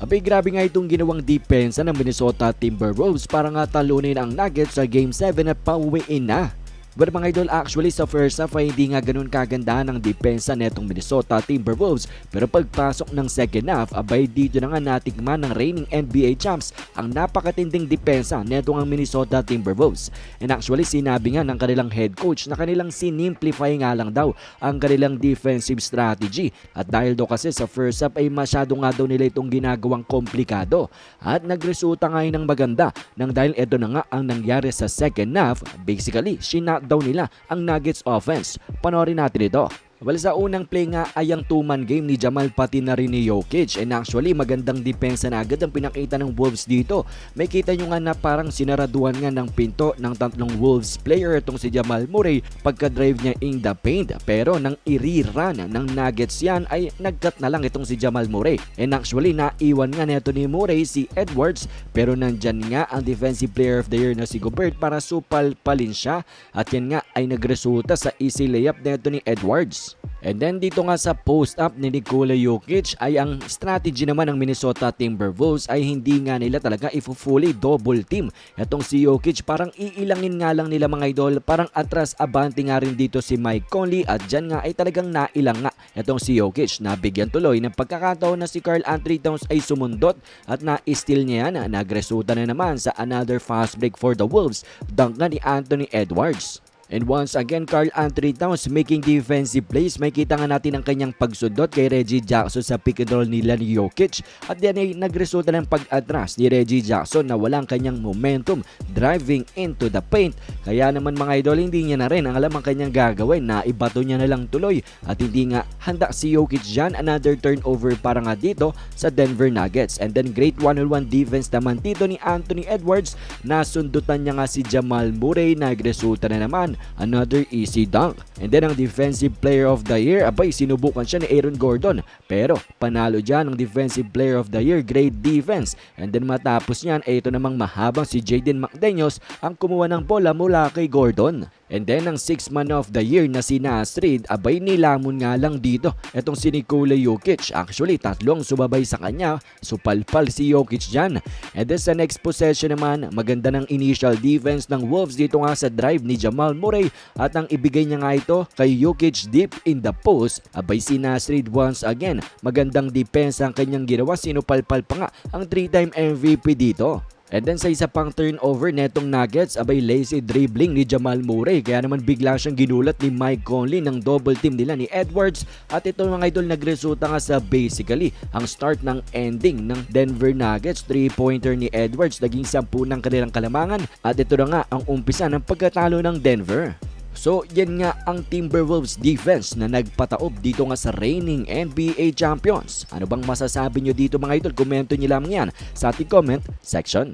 Abay grabe nga itong ginawang depensa ng Minnesota Timberwolves para nga talunin ang Nuggets sa Game 7 at pauwiin na. But mga idol, actually sa first half ay hindi nga ganun kaganda ng depensa netong Minnesota Timberwolves. Pero pagpasok ng second half, abay dito na nga natikman ng reigning NBA champs ang napakatinding depensa netong ang Minnesota Timberwolves. And actually sinabi nga ng kanilang head coach na kanilang sinimplify nga lang daw ang kanilang defensive strategy. At dahil daw kasi sa first half ay masyado nga daw nila itong ginagawang komplikado. At nagresulta nga ng maganda nang dahil ito na nga ang nangyari sa second half. Basically, sinat daw nila ang Nuggets offense. Panoorin natin ito. Well, sa unang play nga ay ang two-man game ni Jamal pati na rin ni Jokic and actually magandang depensa na agad ang pinakita ng Wolves dito. May kita nyo nga na parang sinaraduhan nga ng pinto ng tatlong Wolves player itong si Jamal Murray pagka-drive niya in the paint. Pero nang i-rerun ng Nuggets yan ay nagkat na lang itong si Jamal Murray. And actually naiwan nga neto ni Murray si Edwards pero nandyan nga ang defensive player of the year na si Gobert para supal palin siya at yan nga ay nagresulta sa easy layup neto ni Edwards. And then dito nga sa post-up ni Nikola Jokic ay ang strategy naman ng Minnesota Timberwolves ay hindi nga nila talaga ifo-fully double team. Itong si Jokic parang iilangin nga lang nila mga idol, parang atras abante nga rin dito si Mike Conley at dyan nga ay talagang nailang nga itong si Jokic. Nabigyan tuloy ng pagkakataon na si Carl Anthony Towns ay sumundot at na-steal niya yan. Nagresulta na naman sa another fast break for the Wolves. Dunk nga ni Anthony Edwards. And once again, Carl Anthony Towns making defensive plays. May kita nga natin ang kanyang pagsundot kay Reggie Jackson sa pick and roll nila ni Jokic. At yan ay nagresulta ng pag-atras ni Reggie Jackson na walang kanyang momentum driving into the paint. Kaya naman mga idol, hindi niya na rin ang alam ang kanyang gagawin na ibato niya na lang tuloy. At hindi nga handa si Jokic dyan. Another turnover para nga dito sa Denver Nuggets. And then great one-on-one defense naman dito ni Anthony Edwards. Nasundutan niya nga si Jamal Murray. Nagresulta na naman another easy dunk. And then ang defensive player of the year, abay sinubukan siya ni Aaron Gordon. Pero panalo dyan ang defensive player of the year, great defense. And then matapos niyan, eh, ito namang mahabang si Jaden McDaniels ang kumuha ng bola mula kay Gordon. And then ang 6 man of the year na si Nasrid, abay nilamon nga lang dito. Etong si Nikola Jokic, actually tatlong sumabay sa kanya, supalpal si Jokic dyan. And then sa next possession naman, maganda ng initial defense ng Wolves dito nga sa drive ni Jamal Murray at ang ibigay niya nga ito kay Jokic deep in the post. Abay si Nasrid once again, magandang depensa ang kanyang ginawa, sinupalpal pa nga ang 3-time MVP dito. And then sa isa pang turnover netong Nuggets, abay lazy dribbling ni Jamal Murray. Kaya naman bigla siyang ginulat ni Mike Conley ng double team nila ni Edwards. At ito mga idol nagresulta nga sa basically ang start ng ending ng Denver Nuggets. 3-pointer ni Edwards naging 10 ng kanilang kalamangan. At ito na nga ang umpisa ng pagkatalo ng Denver. So, yan nga ang Timberwolves defense na nagpataob dito nga sa reigning NBA champions. Ano bang masasabi nyo dito mga idol? Komento nyo lamang yan sa ating comment section.